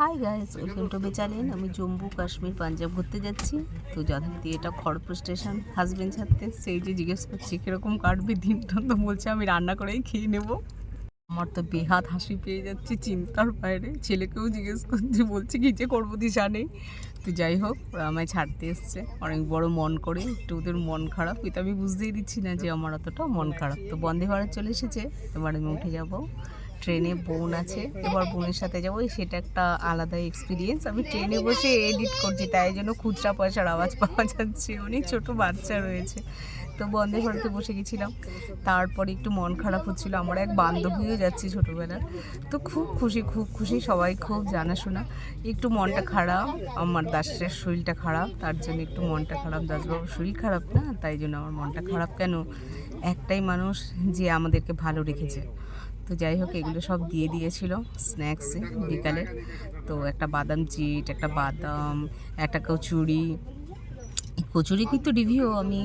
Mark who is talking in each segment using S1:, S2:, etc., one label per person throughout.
S1: Hi guys welcome to bay channel আমি জম্মু কাশ্মীর পাঞ্জাব ঘুরতে যাচ্ছি। তো যথারীতি এটা খড়গপুর স্টেশন হাজবেন্ড ছাড়তে সেই যে জিজ্ঞেস করছি কীরকম কাটবে দিনটা? তো বলছে আমি রান্না করেই খেয়ে নেব। আমার তো বেহাত হাসি পেয়ে যাচ্ছে চিন্তার বাইরে। ছেলেকেও জিজ্ঞেস করছে বলছে কি যে করব দিশা নেই? তো যাই হোক ওরা আমায় ছাড়তে এসছে। অনেক বড় মন করে একটু ওদের মন খারাপ। কিন্তু আমি বুঝতেই দিচ্ছি না যে আমার অতটা মন খারাপ। তো বন্দে ভারত চলে এসেছে। এবার আমি উঠে যাব। ট্রেনে বোন আছে। এবার বোনের সাথে যাব। সেটা একটা আলাদা এক্সপিরিয়েন্স আমি ট্রেনে বসে এডিট করছি, তাই জন্য খুচরা পয়সার আওয়াজ পাওয়া যাচ্ছে। অনেক ছোট বাচ্চা রয়েছে। তো বন্দে ভারতে বসে গেছিলাম। তারপরে একটু মন খারাপ হচ্ছিল। আমার এক বান্ধবীও যাচ্ছি ছোটোবেলার তো খুব খুশি খুব খুশি। সবাই খুব জানাশোনা। একটু মনটা খারাপ। আমার দাসের শরীরটা খারাপ। তার জন্য একটু মনটা খারাপ। দাসবাবুর শরীর খারাপ না? তাই জন্য আমার মনটা খারাপ। কেন? একটাই মানুষ যে আমাদেরকে ভালো রেখেছে। তো যাই হোক, এগুলো সব দিয়ে দিয়েছিল স্ন্যাক্সে বিকালে। তো একটা বাদাম চিট, একটা বাদাম, একটা কচুরি। কচুরি কিন্তু রিভিউ আমি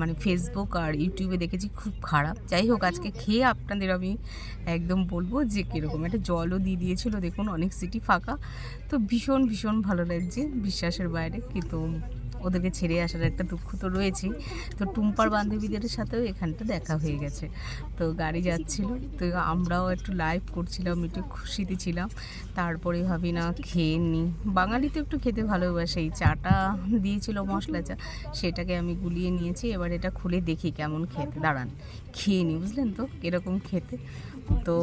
S1: মানে ফেসবুক আর ইউটিউবে দেখেছি খুব খারাপ। যাই হোক, আজকে খেয়ে আপনাদের আমি একদম বলব যে কীরকম একটা জলও দিয়ে দিয়েছিল। দেখুন, অনেক সিটি ফাঁকা। তো ভীষণ ভীষণ ভালো লাগছে বিশ্বাসের বাইরে। কিন্তু ওদেরকে ছেড়ে আসার একটা দুঃখ তো রয়েছেই। তো টুম্পার বান্ধবীদের সাথেও এখানটা দেখা হয়ে গেছে। তো গাড়ি যাচ্ছিল, তো আমরাও একটু লাইভ করছিলাম, একটু খুশিতে ছিলাম। তারপরে ভাবি, না, খেয়ে নিই বাঙালি তো একটু খেতে ভালোবাসে, এই চাটা দিয়েছিল মশলা চা, সেটাকে আমি গুলিয়ে নিয়েছি, এবার এটা খুলে দেখি কেমন খেতে। দাঁড়ান, খেয়ে নিই বুঝলেন তো কীরকম খেতে। তো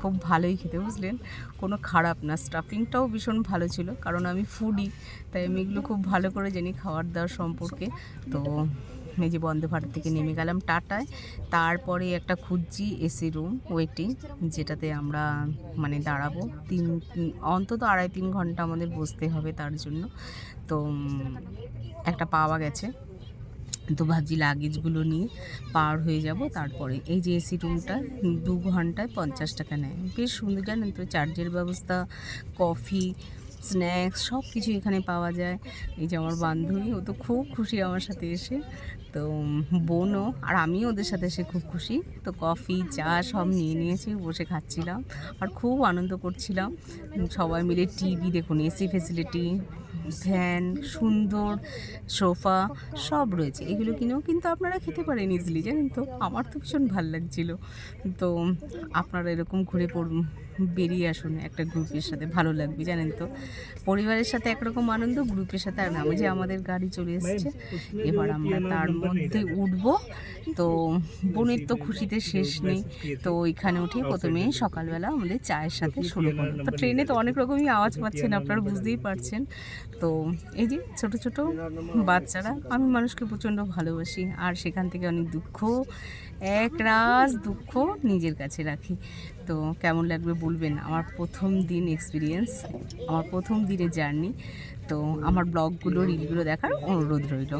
S1: খুব ভালোই খেতে, বুঝলেন? কোনো খারাপ না স্টাফিংটাও ভীষণ ভালো ছিল, কারণ আমি ফুডি তাই আমি এগুলো খুব ভালো করে জানি খাওয়ার দাওয়ার সম্পর্কে। তো এই যে বন্দে ভারত থেকে নেমে গেলাম টাটায়। তারপরে একটা খুঁজছি এসি রুম, ওয়েটিং, যেটাতে আমরা মানে দাঁড়াবো। তিন, অন্তত আড়াই তিন ঘণ্টা আমাদের বসতে হবে তার জন্য। তো, একটা পাওয়া গেছে। তো ভাবছি লাগেজগুলো নিয়ে পার হয়ে যাব। তারপরে এই যে এসি রুমটা, দু ঘন্টায় পঞ্চাশ টাকা নেয়। বেশ সুন্দর, জানেন তো চার্জের ব্যবস্থা, কফি স্ন্যাক্স সব কিছু এখানে পাওয়া যায়। এই যে আমার বান্ধবী, ও তো খুব খুশি আমার সাথে এসে। তো বোনও, আর আমিও ওদের সাথে এসে খুব খুশি। তো কফি, চা সব নিয়ে নিয়েছি, বসে খাচ্ছিলাম। আর খুব আনন্দ করছিলাম। সবাই মিলে টিভি দেখুন, এসি ফেসিলিটি, ফ্যান, সুন্দর, সোফা, সব রয়েছে। এগুলো কিনেও কিন্তু আপনারা খেতে পারেন ইজিলি জানেন তো? আমার তো ভীষণ ভালো লাগছিল। তো, আপনারা এরকম ঘুরে পড় বেরিয়ে আসুন একটা গ্রুপের সাথে, ভালো লাগবে, জানেন তো। পরিবারের সাথে একরকম আনন্দ গ্রুপের সাথে আর ওই যে আমাদের গাড়ি চলে এসেছে, এবার আমরা তার মধ্যে উঠবো। তো বোনের তো খুশিতে শেষ নেই। তো ওইখানে উঠে প্রথমে সকালবেলা আমাদের চায়ের সাথে শুরু করল তো ট্রেনে তো অনেক রকমই আওয়াজ পাচ্ছেন, আপনারা বুঝতেই পারছেন। তো এই যে ছোট ছোট বাচ্চারা, আমি মানুষকে প্রচণ্ড ভালোবাসি। আর সেখান থেকে অনেক দুঃখ, এক রাস দুঃখ নিজের কাছে রাখি। তো কেমন লাগবে বলবেন? আমার প্রথম দিন এক্সপিরিয়েন্স আমার প্রথম দিনের জার্নি তো আমার ব্লগগুলো রিলগুলো দেখার অনুরোধ রইল।